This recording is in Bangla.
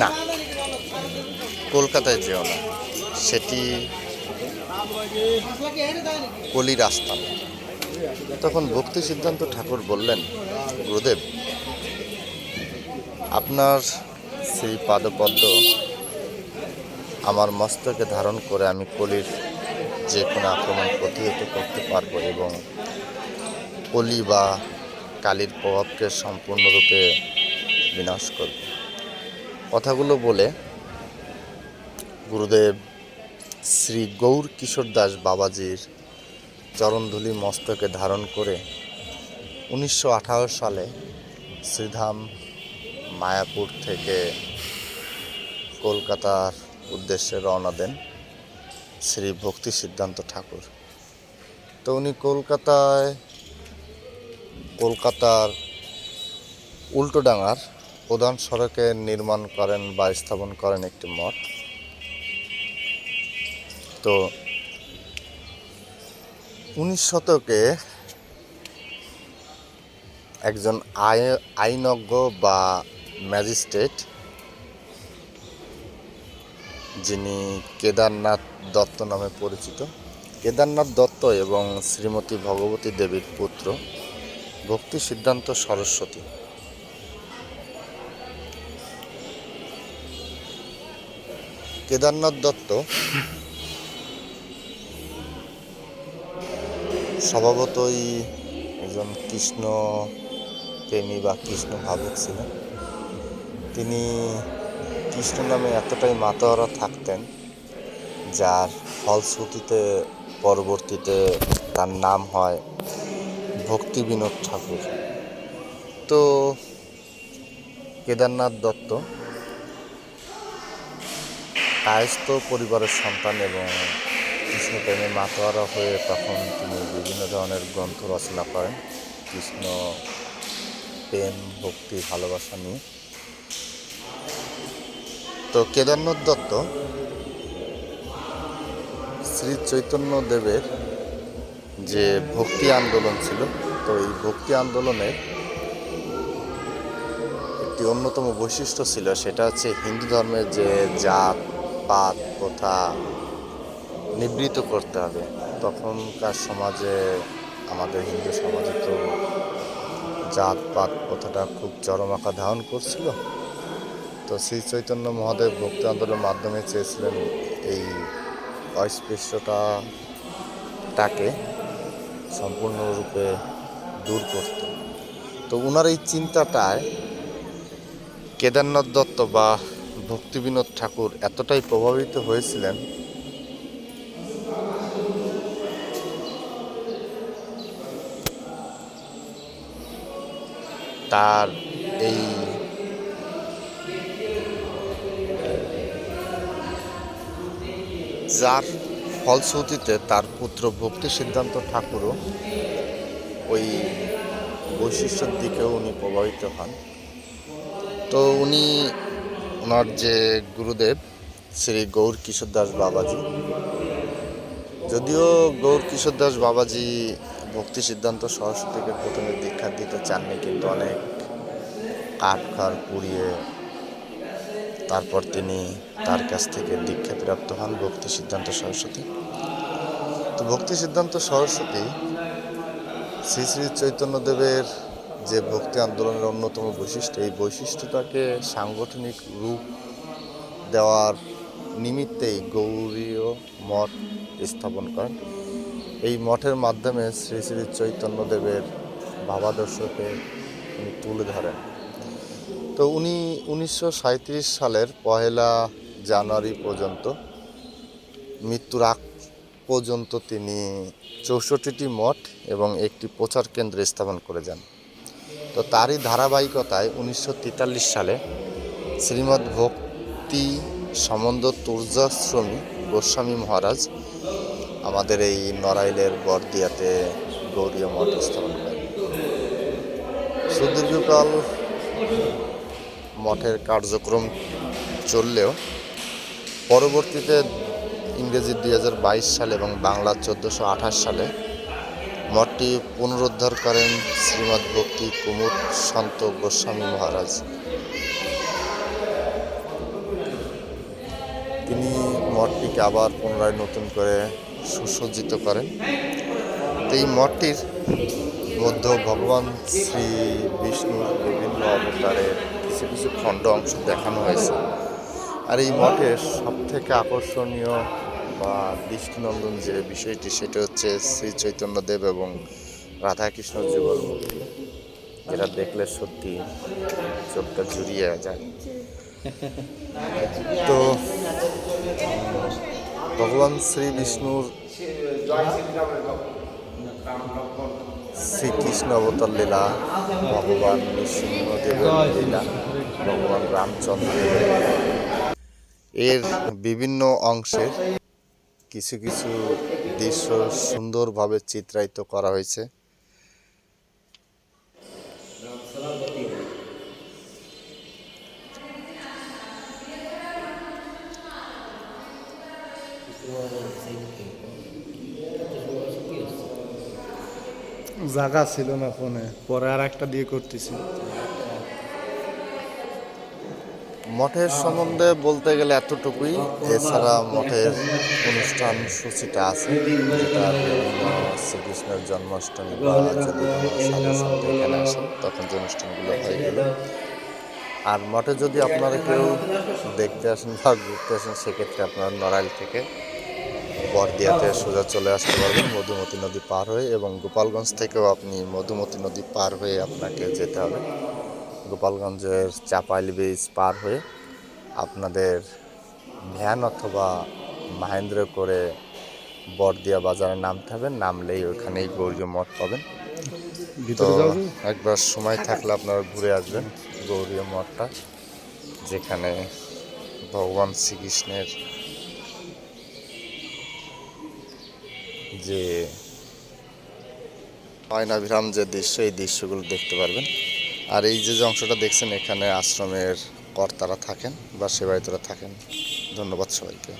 না, কলকাতায় যেও না। সেটি কলির আস্থান তখন ভক্তি সিদ্ধান্ত ঠাকুর বললেন, গুরুদেব, আপনার সেই পাদপদ্ম আমার মস্তকে ধারণ করে আমি কলির যে কোনো আক্রমণ প্রতিহত করতে পারব এবং কলি বা কালির প্রভাবকে সম্পূর্ণরূপে বিনাশ করব। কথাগুলো বলে গুরুদেব শ্রী গৌর কিশোর দাস বাবাজির চরণধুলি মস্তকে ধারণ করে উনিশশো আঠারো সালে শ্রীধাম মায়াপুর থেকে কলকাতার উদ্দেশ্যে রওনা দেন শ্রী ভক্তি সিদ্ধান্ত ঠাকুর। তো উনি কলকাতায় কলকাতার উল্টোডাঙার প্রধান সড়কে নির্মাণ করেন বা স্থাপন করেন একটি মঠ। তো উনিশ শতকে একজন আইনজ্ঞ বা ম্যাজিস্ট্রেট যিনি কেদারনাথ দত্ত নামে পরিচিত, কেদারনাথ দত্ত এবং শ্রীমতী ভগবতী দেবীর পুত্র, ভক্তি সিদ্ধান্ত সরস্বতী। কেদারনাথ দত্ত স্বভাবতই একজন কৃষ্ণ প্রেমী বা কৃষ্ণ ভাবক ছিলেন। তিনি কৃষ্ণ নামে এতটাই মাতোয়ারা থাকতেন, যার ফলশ্রুতিতে পরবর্তীতে তার নাম হয় ভক্তি বিনোদ ঠাকুর। তো কেদারনাথ দত্ত কায়স্থ পরিবারের সন্তান এবং কৃষ্ণ প্রেমে মাতোয়ারা হয়ে তখন তিনি বিভিন্ন ধরনের গ্রন্থ রচনা করেন। কৃষ্ণ প্রেম, ভক্তি, ভালোবাসা নিয়ে। তো কেদারনাথ দত্ত শ্রী চৈতন্য দেবের যে ভক্তি আন্দোলন ছিল, তো এই ভক্তি আন্দোলনের একটি অন্যতম বৈশিষ্ট্য ছিল, সেটা হচ্ছে হিন্দু ধর্মের যে জাত পাত প্রথা নিবৃত করতে হবে। তখনকার সমাজে, আমাদের হিন্দু সমাজে তো জাত, পাত প্রথাটা খুব চরম আকার ধারণ করছিল। তো শ্রী চৈতন্য মহাদেব ভক্তি আন্দোলনের মাধ্যমে চেয়েছিলেন এই অস্পৃশ্যতাটাকে সম্পূর্ণরূপে দূর করতে। তো ওনার এই চিন্তাটায় কেদারনাথ দত্ত বা ভক্তিবিনোদ ঠাকুর এতটাই প্রভাবিত হয়েছিলেন তার এই যার ফলশ্রুতিতে তার পুত্র ভক্তি সিদ্ধান্ত ঠাকুরও ওই বৈশিষ্ট্যের দিকেও উনি প্রভাবিত হন। তো উনি ওনার যে গুরুদেব, শ্রী গৌর কিশোর দাস বাবাজি। যদিও গৌর কিশোর দাস বাবাজি ভক্তি সিদ্ধান্ত সরস্বতীকে প্রথমে দীক্ষা দিতে চাননি, কিন্তু অনেক কাঠ খড় পুড়িয়ে তারপর তিনি তার কাছ থেকে দীক্ষা প্রাপ্ত হন ভক্তি সিদ্ধান্ত সরস্বতী। তো ভক্তি সিদ্ধান্ত সরস্বতী শ্রী শ্রী চৈতন্যদেবের যে ভক্তি আন্দোলনের অন্যতম বৈশিষ্ট্য, এই বৈশিষ্ট্যটাকে সাংগঠনিক রূপ দেওয়ার নিমিত্তেই গৌরীয় মঠ স্থাপন করেন। এই মঠের মাধ্যমে শ্রী শ্রী চৈতন্যদেবের ভাবাদর্শকে উনি তুলে ধরেন। তো উনি উনিশশো সাঁইত্রিশ সালের পহেলা জানুয়ারি পর্যন্ত, মৃত্যুর আগ পর্যন্ত তিনি চৌষট্টিটি মঠ এবং একটি প্রচার কেন্দ্র স্থাপন করে যান। তো তারই ধারাবাহিকতায় উনিশশো তেতাল্লিশ সালে শ্রীমদ্ ভক্তি সম্বন্ধ তুর্যাশ্রমী গোস্বামী মহারাজ আমাদের এই নড়াইলের বরদিয়াতে গৌরীয় মঠ স্থাপন করেন। সুদীর্ঘকাল মঠের কার্যক্রম চললেও পরবর্তীতে ইংরেজি দু হাজার বাইশ সালে এবং বাংলা চোদ্দোশো সালে মঠটি পুনরুদ্ধার করেন শ্রীমৎ ভক্তি কুমুদ সন্ত গোস্বামী মহারাজ। তিনি মঠটিকে আবার পুনরায় নতুন করে সুসজ্জিত করেন। এই মঠটির মধ্যে ভগবান শ্রী বিষ্ণুর বিভিন্ন অবতারের কিছু কিছু খণ্ড অংশ দেখানো হয়েছে। আর এই মঠের সবথেকে আকর্ষণীয় বা দৃষ্টিনন্দন যে বিষয়টি, সেটা হচ্ছে শ্রী চৈতন্যদেব এবং রাধাকৃষ্ণ যুগল মূর্তি। যেটা দেখলে সত্যি চোখটা জুড়িয়ে যায়। তো, ভগবান শ্রী বিষ্ণুর শ্রীকৃষ্ণ অবতার লীলা, ভগবান নৃসিংহদেবের লীলা, ভগবান রামচন্দ্রের। এর বিভিন্ন অংশের কিছু কিছু দৃশ্য সুন্দরভাবে চিত্রায়িত করা হয়েছে। জায়গা ছিল না ফোনে, পরে আর একটা দিয়ে করতেছি। মঠের সম্বন্ধে বলতে গেলে এতটুকুই। এছাড়া মঠের অনুষ্ঠান সূচিটা আছে, যেটা শ্রীকৃষ্ণের জন্মাষ্টমী বা যদি এখানে আসেন, তখন যে অনুষ্ঠানগুলো হয়ে এগুলো। আর মঠে যদি আপনারা কেউ দেখতে আসেন বা ঘুরতে আসেন, সেক্ষেত্রে আপনারা নড়াইল থেকে বরদিয়াতে সোজা চলে আসতে পারবেন, মধুমতি নদী পার হয়ে, এবং গোপালগঞ্জ থেকেও আপনি মধুমতি নদী পার হয়ে আপনাকে যেতে হবে। গোপালগঞ্জের চাপাইল ব্রিজ পার হয়ে আপনাদের ভ্যান অথবা মাহেন্দ্র করে বরদিয়া বাজারে নামতে হবে নামলেই ওখানেই গৌরীয় মঠ পাবেন তো? একবার সময় থাকলে আপনারা ঘুরে আসবেন গৌরীয় মঠটা যেখানে ভগবান শ্রীকৃষ্ণের যে অয়নাভিরাম যে দৃশ্য এই দৃশ্যগুলো দেখতে পারবেন আর এই যে অংশটা দেখছেন এখানে আশ্রমের কর্তারা থাকেন বা সেবায়তরা থাকেন। ধন্যবাদ সবাইকে।